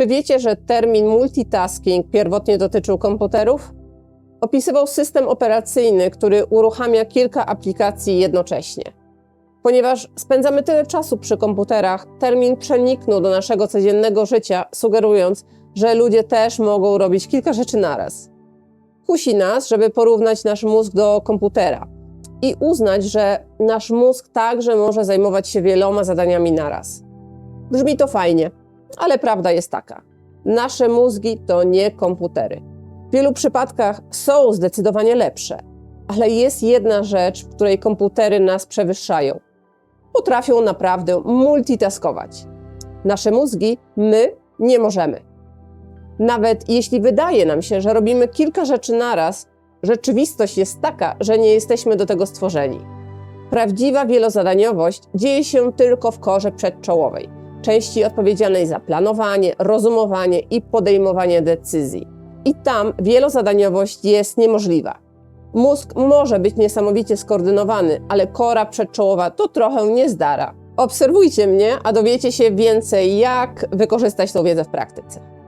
Czy wiecie, że termin multitasking pierwotnie dotyczył komputerów? Opisywał system operacyjny, który uruchamia kilka aplikacji jednocześnie. Ponieważ spędzamy tyle czasu przy komputerach, termin przeniknął do naszego codziennego życia, sugerując, że ludzie też mogą robić kilka rzeczy naraz. Kusi nas, żeby porównać nasz mózg do komputera i uznać, że nasz mózg także może zajmować się wieloma zadaniami naraz. Brzmi to fajnie, ale prawda jest taka: nasze mózgi to nie komputery. W wielu przypadkach są zdecydowanie lepsze, ale jest jedna rzecz, w której komputery nas przewyższają. Potrafią naprawdę multitaskować. Nasze mózgi my nie możemy. Nawet jeśli wydaje nam się, że robimy kilka rzeczy naraz, rzeczywistość jest taka, że nie jesteśmy do tego stworzeni. Prawdziwa wielozadaniowość dzieje się tylko w korze przedczołowej, części odpowiedzialnej za planowanie, rozumowanie i podejmowanie decyzji. I tam wielozadaniowość jest niemożliwa. Mózg może być niesamowicie skoordynowany, ale kora przedczołowa to trochę niezdara. Obserwujcie mnie, a dowiecie się więcej, jak wykorzystać tą wiedzę w praktyce.